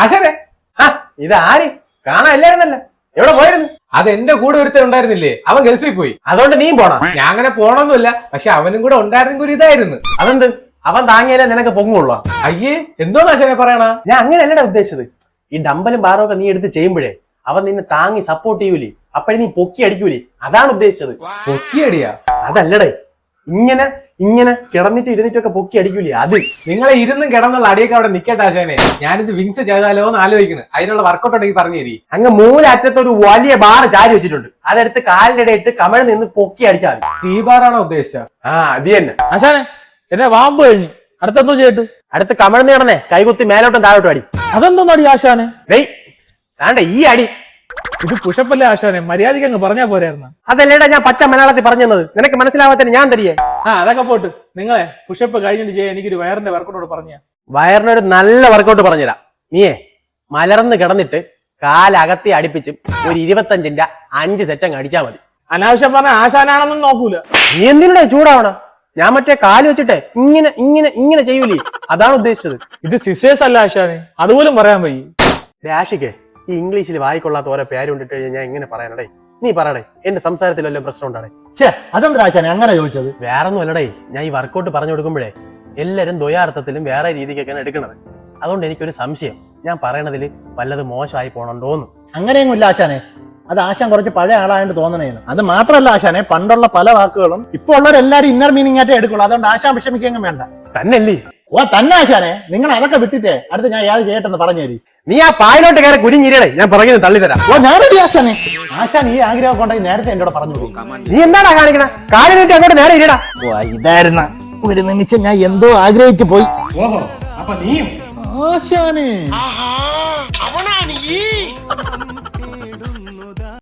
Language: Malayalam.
ആശാനെ. ആ, ഇത് ആര്? കാണാനില്ലായിരുന്നല്ല എവിടെ പോയിരുന്നു? അത് എന്റെ കൂടെ ഒരുത്തൻ ഉണ്ടായിരുന്നില്ലേ? അവൻ ഗൾഫിൽ പോയി. അതുകൊണ്ട് നീ പോണോ? ഞാൻ അങ്ങനെ പോണൊന്നുമില്ല. പക്ഷെ അവനും കൂടെ ഉണ്ടായിരുന്നെങ്കിൽ ഒരു ഇതായിരുന്നു. അതെന്ത്? അവൻ താങ്ങിയാലേ നിനക്ക് പൊങ്ങുള്ളൂ. അയ്യേ എന്തോ ആശാനെ പറയണ? ഞാൻ അങ്ങനെയല്ലടാ ഉദ്ദേശിച്ചത്. ഈ ഡമ്പലും ബാറും ഒക്കെ നീ എടുത്ത് ചെയ്യുമ്പോഴേ അവൻ നിന്നെ താങ്ങി സപ്പോർട്ട് ചെയ്യൂലേ. അപ്പഴേ നീ പൊക്കി അടിക്കൂലേ. അതാണ് ഉദ്ദേശിച്ചത്. പൊക്കിയടിയാ അതല്ലടേ ഇങ്ങനെ ഇങ്ങനെ കിടന്നിട്ട് ഇരുന്നിട്ടൊക്കെ പൊക്കി അടിക്കൂലേ? അത് നിങ്ങളെ ഇരുന്നും കിടന്നുള്ള അടിയൊക്കെ അവിടെ നിക്കട്ടെ ആശാനെ. ഞാനിത് വിങ്സ് ചെയ്താലോ എന്ന് ആലോചിക്കുന്നു. അതിനുള്ള വർക്കൗട്ട് ഉണ്ടെങ്കിൽ പറഞ്ഞു തരി. അങ്ങ് മൂലറ്റത്ത് ഒരു വലിയ ബാർ ചാരി വെച്ചിട്ടുണ്ട്. അതെടുത്ത് കാലിന്റെ ഇടയിട്ട് കമഴ് നിന്ന് പൊക്കി അടിച്ചാൽ തീ തീബാറാണോ ഉദ്ദേശിച്ച ആ അത് തന്നെ. ആശാനെ എന്നെ വാമ്പ് കഴിഞ്ഞു. അടുത്തെന്തോ ചെയ്തിട്ട് അടുത്ത് കമഴ്ന്ന് കിടന്നേ. കൈകുത്തി മേലോട്ടും താഴോട്ടും അടി. അതെന്തോന്നടി ആശാനെ? ഡേയ് താണ്ടെ ഈ അടി. ഇത് പുഷപ്പല്ലേ ആശാനെ? മര്യാദയ്ക്ക് അങ്ങ് പറഞ്ഞാ പോരായിരുന്നു. അതല്ലേടാ ഞാൻ പച്ച മലയാളത്തിൽ പറഞ്ഞത്? നിനക്ക് മനസ്സിലാവാത്തതിന് ഞാൻ തരിയേ ആ അതൊക്കെ പോട്ട്. നിങ്ങളെ പുഷപ്പ് കഴിഞ്ഞിട്ട് ചെയ്യാൻ എനിക്കൊരു വയറിന്റെ വർക്കൗട്ടോട് പറഞ്ഞ വയറിനൊരു നല്ല വർക്കൗട്ട് പറഞ്ഞുതരാം നീയേ മലർന്ന് കിടന്നിട്ട് കാലകത്തി അടിപ്പിച്ചും ഒരു ഇരുപത്തഞ്ചിന്റെ അഞ്ച് സെറ്റ് അങ്ങ് അടിച്ചാ മതി. അനാവശ്യം പറഞ്ഞ ആശാനാണെന്നും നോക്കൂല. നീ എന്തിനാ ചൂടാവണം? ഞാൻ മറ്റേ കാൽ വെച്ചിട്ട് ഇങ്ങനെ ഇങ്ങനെ ഇങ്ങനെ ചെയ്യൂലേ? അതാണ് ഉദ്ദേശിച്ചത്. ഇത് സിസേഴ്സ് അല്ല ആശാനെ. അതുപോലും പറയാൻ വയ്യ. രാശിക്ക് ഈ ഇംഗ്ലീഷിൽ വായിക്കൊള്ളാത്ത ഓരോ പേര് കൊണ്ടിട്ട് കഴിഞ്ഞാൽ ഞാൻ എങ്ങനെ പറയാനടേ. നീ പറയടേ എന്റെ സംസാരത്തിൽ വല്ല പ്രശ്നം ഉണ്ടാടേ ഷേ അതെന്താ അങ്ങനെ ചോദിച്ചത്? വേറെ ഒന്നും അല്ലടേ ഞാൻ ഈ വർക്കൗട്ട് പറഞ്ഞു കൊടുക്കുമ്പോഴേ എല്ലാവരും ദ്വയാർത്ഥത്തിലും വേറെ രീതിക്കൊക്കെയാണ് എടുക്കണത്. അതുകൊണ്ട് എനിക്കൊരു സംശയം. ഞാൻ പറയണതിൽ വല്ലത് മോശമായി പോണുണ്ടോന്ന്. അങ്ങനെയൊന്നും ഇല്ല ആശാനെ. അത് ആശാൻ കുറച്ച് പഴയ ആളായിട്ട് തോന്നണേന്ന്. അത് മാത്രമല്ല ആശാനെ പണ്ടുള്ള പല വാക്കുകളും ഇപ്പോൾ ഉള്ളവരെല്ലാരും ഇന്നർ മീനിങ് ആയിട്ടേ എടുക്കുള്ളൂ. അതുകൊണ്ട് ആശാൻ വിഷമിക്കുകയും വേണ്ട. തന്നല്ലേ ഓ തന്നെ ആശാനെ. നിങ്ങൾ അതൊക്കെ വിട്ടിട്ടേ. അടുത്ത് ഞാൻ യാത് ചെയ്യട്ടെന്ന് പറഞ്ഞു തരി നീ ആ പായലോട്ട് കയറി കുരിഞ്ഞിരടേ ഞാൻ പുറകിൽ തള്ളി തള്ളിത്തരാം. ഓ ഞാൻ ഞാനടി ആശാനെ. ആശാൻ ഈ ആഗ്രഹം കൊണ്ടെങ്കിൽ നേരത്തെ എന്നോട് പറഞ്ഞു. നീ എന്താടാ കാണിക്കണ? കാലി നീട്ടി അങ്ങോട്ട് നേരെ ഇരിടാ ഓ ഇതായിരുന്ന. ഒരു നിമിഷം ഞാൻ എന്തോ ആഗ്രഹിച്ചു പോയി. ഓഹോ അപ്പൊ നീ ആശാനെ.